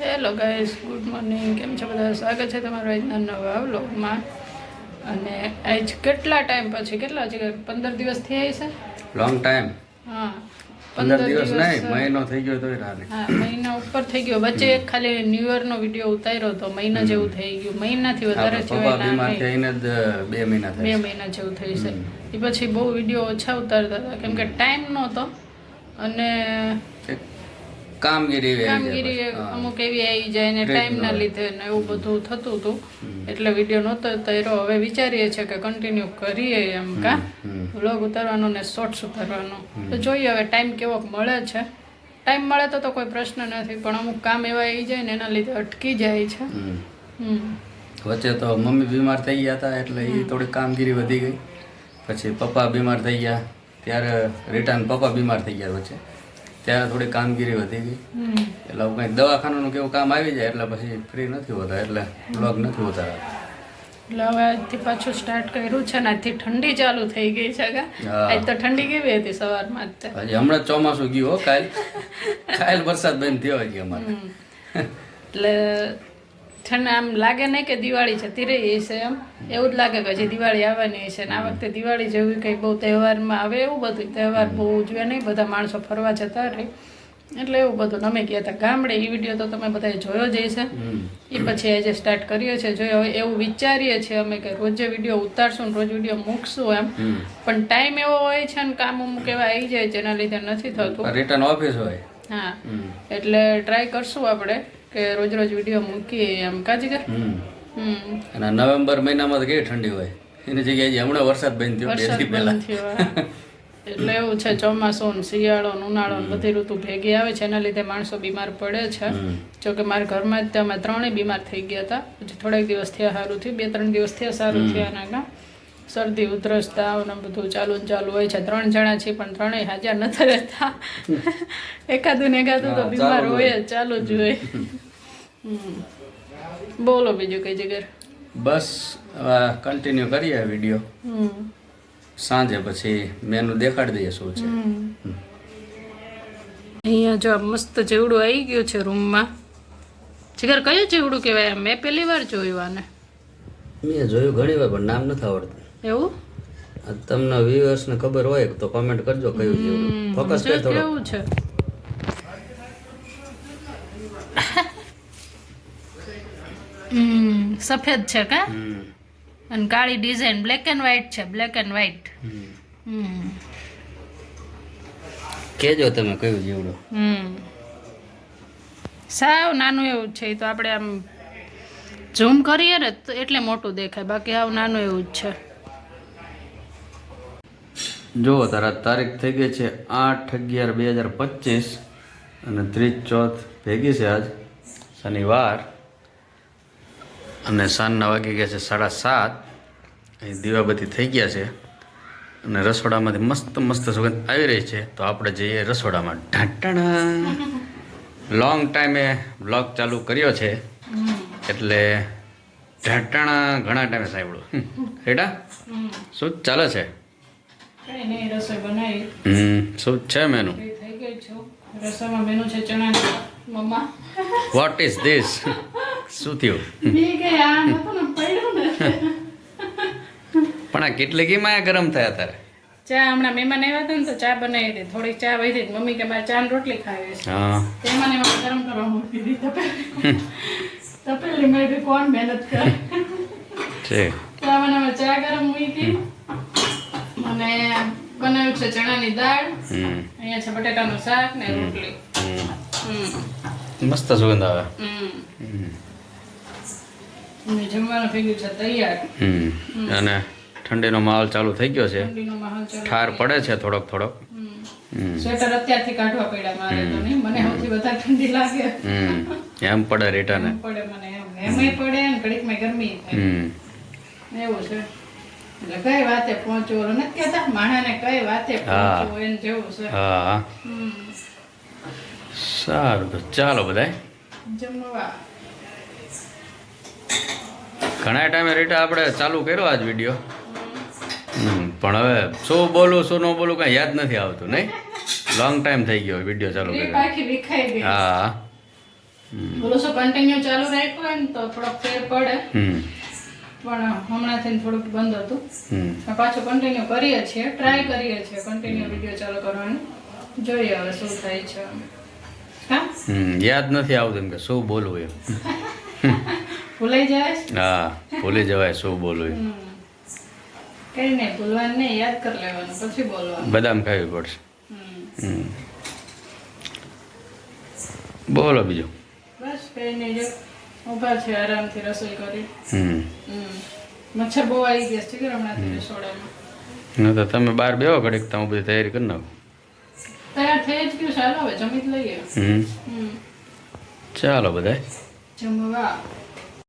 Hello guys good morning. કેમ છો બધા? સ્વાગત છે તમારું આજના નવા વ્લોગમાં. અને આજ કેટલા ટાઈમ પછી? કેટલા છે પંદર દિવસ થઈ છે લોંગ ટાઈમ હા પંદર દિવસ નહીં મહિનો થઈ ગયો તો હા મહિના ઉપર થઈ ગયો. વચ્ચે ખાલી ન્યુ યર નો વીડિયો ઉતાર્યો તો મહિના જેવું થઈ ગયું. મહિનાથી વધારે થયો બે મહિના બે મહિના જેવું થઈ છે. એ પછી બહુ વીડિયો ઓછા ઉતારતા હતા કેમ કે ટાઈમ નહોતો. અને કામગીરી કામગીરી અમુક એવી આવી જાય ને ટાઈમના લીધે ને એવું બધું થતું હતું. એટલે વીડિયો નહોતો ઉતાર્યો હવે વિચારીએ છીએ કે કન્ટિન્યુ કરીએ એમ કા. વ્લોગ ઉતારવાનો ને શોર્ટ્સ ઉતારવાનો. તો જોઈએ હવે ટાઈમ કેવો મળે છે. ટાઈમ મળે તો તો કોઈ પ્રશ્ન નથી પણ અમુક કામ એવા આવી જાય ને એના લીધે અટકી જાય છે. વચ્ચે તો મમ્મી બીમાર થઈ ગયા હતા એટલે એ થોડી કામગીરી વધી ગઈ. પછી પપ્પા બીમાર થઈ ગયા ત્યારે રિટર્ન પપ્પા બીમાર થઈ ગયા વચ્ચે. ત્યારે થોડી કામગીરી વધી ગઈ. એટલે કંઈક દવાખાનાનું કેવું કામ આવી જાય એટલે પછી ફ્રી નથી હોતા એટલે બ્લોગ નથી હોતા એટલે હવે આજથી પાછું સ્ટાર્ટ કર્યું છે ને આજથી ઠંડી ચાલુ થઈ ગઈ છે કા આજ તો ઠંડી કેવી હતી સવારમાં જ હજી હમણાં ચોમાસું ગયું હો કાલ. કાલ વરસાદ બંધ થયો હજી અમારે. એટલે ઠંડ આમ લાગે નહીં કે દિવાળી જતી રહી છે એમ. એવું જ લાગે કે હજી દિવાળી આવવાની છે ને આ વખતે દિવાળી જેવી કંઈ બહુ તહેવારમાં આવે એવું બધું. તહેવાર બહુ ઉજવે નહીં બધા માણસો ફરવા જતા રહે. એટલે એવું બધું. અમે ગયા હતા ગામડે. એ વીડિયો તો તમે બધાએ જોયો જ હશે. એ પછી આજે સ્ટાર્ટ કરીએ છીએ. જોયો હવે એવું વિચારીએ છીએ અમે કે રોજે વીડિયો ઉતારશું ને રોજ વીડિયો મૂકશું એમ. પણ ટાઈમ એવો હોય છે ને કામ અમુક એવા આવી જાય જેના લીધે નથી થતું. રિટર્ન ઓફિસ હોય. હા. એટલે ટ્રાય કરશું આપણે. કે રોજ રોજ વીડિયો મૂકીએ એમ. કાજી કર હમ. અને નવેમ્બર મહિનામાં તો કેવી ઠંડી હોય? એની જગ્યાએ હમણાં વરસાદ બંધ થયો બે દી પહેલા. એટલે એવું છે ચોમાસું ને શિયાળો ને ઉનાળો ને બધી ઋતુ ભેગી આવે છે એના લીધે માણસો બીમાર પડે છે. જોકે જો કે મારા ઘરમાં જ અમે ત્રણેય બીમાર થઈ ગયા હતા. પછી થોડાક દિવસ થયા સારું થયું બે ત્રણ દિવસ થયા સારું થયા એના શરદી ઉધરસ તાવ ને બધું ચાલુ ને ચાલુ હોય છે. ત્રણ જણા છે પણ ત્રણેય હાજર નથી રહેતા. એકાદું ને એકાદું તો બીમાર હોય. જ ચાલુ જ હોય. બોલો બીજું કઈ જગ્યાએ? બસ કન્ટિન્યુ કરીએ વીડિયો સાંજે પછી મેનુ દેખાડી દઈએ શું છે. અહીંયા જો મસ્ત જેવડું આવી ગયું છે રૂમમાં. જીગર કયું જેવડું કહેવાય? મેં પહેલી વાર જોયું આને. મેં જોયું ઘણી વાર પણ નામ નથી આવડતું. એવું? તમને તમને વ્યુઅર્સને ખબર હોય તો કમેન્ટ કરજો કયું જેવું ફોકસ કર થોડો. કેવું છે. સફેદ છે કા? અને કાળી ડિઝાઇન બ્લેક એન્ડ વ્હાઇટ છે બ્લેક એન્ડ વ્હાઇટ કહેજો તમે કયું જેવડું સાવ નાનું એવું છે એ તો આપણે આમ ઝૂમ કરીએ ને એટલે મોટું દેખાય બાકી આવ નાનું એવું જ છે. જુઓ તારા તારીખ થઈ ગઈ છે આઠ અગિયાર બે હજાર પચીસ અને ત્રીસ ચોથ ભેગી છે આજ શનિવાર. અને સાંજના વાગી ગયા છે સાડા સાત. અહીં દીવાબત્તી થઈ ગયા છે અને રસોડામાંથી મસ્ત મસ્ત સુગંધ આવી રહી છે. તો આપણે જઈએ રસોડામાં. ઢાંટણા લોંગ ટાઈમે બ્લોગ ચાલુ કર્યો છે. એટલે ઢાંટણા ઘણા ટાઈમે સાંભળ્યું. રેટા શું ચાલે છે? રસોઈ બનાવી. હમ શું છે મેનુ થઈ ગઈ છું. રસોઈમાં મેનુ છે ચણાની મમ્મા. વોટ ઇઝ ધીસ શું થયું? કે પણ આ કેટલી કીમાં ગરમ થયા તારે? ચા હમણાં મહેમાન આવ્યા હતા ને તો ચા બનાવી હતી. થોડીક ચા વહી હતી. મમ્મી કે મારે ચા ને રોટલી ખાવી છે. એમાં ગરમ કરવા મૂકી દીધી તપેલી તપેલી મેં કોણ મહેનત કરે. છે ચા બનાવવા ચા ગરમ મૂકી અને બનાવ્યું છે ચણાની દાળ અહીંયા છે બટેટાનું શાક ને રોટલી. મસ્ત સુગંધ આવે. અને જમવાનું થઈ ગયું છે તૈયાર. અને ઠંડીનો માહોલ ચાલુ થઈ ગયો છે. ઠાર પડે છે થોડોક થોડોક. સ્વેટર અત્યારથી કાઢવા પડ્યા મારે તો નહીં. મને સૌથી વધારે ઠંડી લાગે. હમ. એમ પડે રેટાને. એમ પડે મને એમ. એમ પડે ને ઘડીકમાં ગરમી હમ. એવું છે. એટલે કઈ વાતે પહોંચવું ઓલું નથી કહેતા માણાને કઈ વાતે પહોંચવું એને જેવું છે. હા. સારું તો ચાલો બધાય. જમવા. ઘણા ટાઈમે રીટા આપણે ચાલુ કર્યો આજ વીડિયો. પણ હવે શું બોલું શું ન બોલું કાંઈ યાદ નથી આવતું નહીં? લોંગ ટાઈમ થઈ ગયો વીડિયો ચાલુ કર્યો. હા. બોલો શું કન્ટિન્યુ ચાલુ રાખ્યું હોય ને તો થોડોક ફેર પડે. હમ. પણ હમણાંથી થોડુંક બંધ હતું. પાછું કન્ટિન્યુ કરીએ છીએ ટ્રાય કરીએ છીએ કન્ટિન્યુ વીડિયો ચાલુ કરવાનું. જોઈએ હવે શું થાય છે. હા? યાદ નથી આવતું એમ કે શું બોલવું એમ. ભૂલાઈ જાય હા ભૂલી જવાય શું બોલવું કઈ નહીં ભૂલવાનું નહીં યાદ કરી લેવાનું પછી બોલવાનું. બદામ ખાવી પડશે. બોલો બીજું. ઊભા છે આરામથી રસોઈ કરી. હમ. મચ્છર બહુ આવી ગયા છે કે હમણાંથી રસોડામાં? ન તો તમે બહાર બેહો ઘડીક તો હું બધી તૈયારી કરી નાખું. તૈયાર થઈ જ ગયું ચાલો હવે જમી જ લઈએ. હમ. ચાલો બધાય. જમવા.